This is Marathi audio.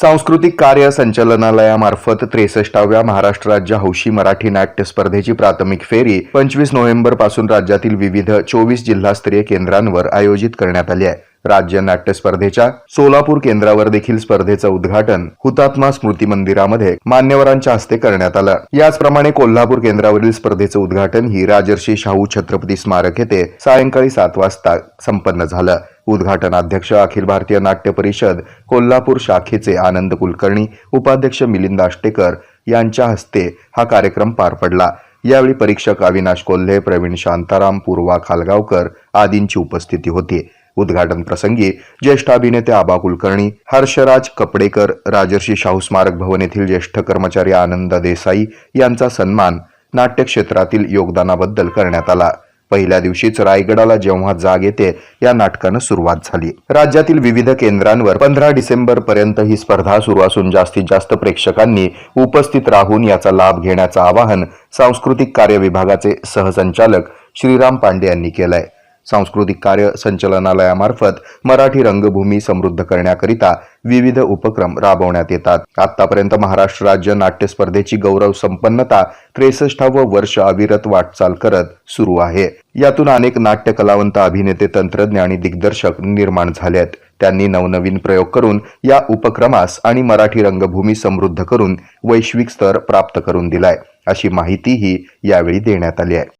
सांस्कृतिक कार्य संचालनालयामार्फत त्रेसष्टाव्या महाराष्ट्र राज्य हौशी मराठी नाट्य स्पर्धेची प्राथमिक फेरी पंचवीस नोव्हेंबरपासून राज्यातील विविध चोवीस जिल्हास्तरीय केंद्रांवर आयोजित करण्यात आली आहे. राज्य नाट्य स्पर्धेच्या सोलापूर केंद्रावर देखील स्पर्धेचं उद्घाटन हुतात्मा स्मृती मंदिरामध्ये मान्यवरांच्या हस्ते करण्यात आलं. याचप्रमाणे कोल्हापूर केंद्रावरील स्पर्धेचं उद्घाटन ही राजर्षी शाहू छत्रपती स्मारक येथे सायंकाळी सात वाजता संपन्न झालं. उद्घाटनाध्यक्ष अखिल भारतीय नाट्य परिषद कोल्हापूर शाखेचे आनंद कुलकर्णी उपाध्यक्ष मिलिंद आष्टेकर यांच्या हस्ते हा कार्यक्रम पार पडला. यावेळी परीक्षक अविनाश कोल्हे प्रवीण शांताराम पूर्वा खालगावकर आदींची उपस्थिती होती. उद्घाटन प्रसंगी ज्येष्ठ अभिनेते आबा कुलकर्णी हर्षराज कपडेकर राजर्षी शाहू स्मारक भवन येथील ज्येष्ठ कर्मचारी आनंद देसाई यांचा सन्मान नाट्य क्षेत्रातील योगदानाबद्दल करण्यात आला. पहिल्या दिवशीच रायगडाला जेव्हा जाग येते या नाटकानं सुरुवात झाली. राज्यातील विविध केंद्रांवर पंधरा डिसेंबर पर्यंत ही स्पर्धा सुरू असून जास्तीत जास्त प्रेक्षकांनी उपस्थित राहून याचा लाभ घेण्याचं आवाहन सांस्कृतिक कार्य विभागाचे सहसंचालक श्रीराम पांडे यांनी केलंय. सांस्कृतिक कार्य संचलनालयामार्फत मराठी रंगभूमी समृद्ध करण्याकरिता विविध उपक्रम राबवण्यात येतात. आतापर्यंत महाराष्ट्र राज्य नाट्य स्पर्धेची गौरव संपन्नता त्रेसष्टावं वर्ष अविरत वाटचाल करत सुरू आहे. यातून अनेक नाट्य कलावंत अभिनेते तंत्रज्ञ आणि दिग्दर्शक निर्माण झाले आहेत त्यांनी नवनवीन प्रयोग करून या उपक्रमास आणि मराठी रंगभूमी समृद्ध करून वैश्विक स्तर प्राप्त करून दिलाय. अशी माहितीही यावेळी देण्यात आली आहे.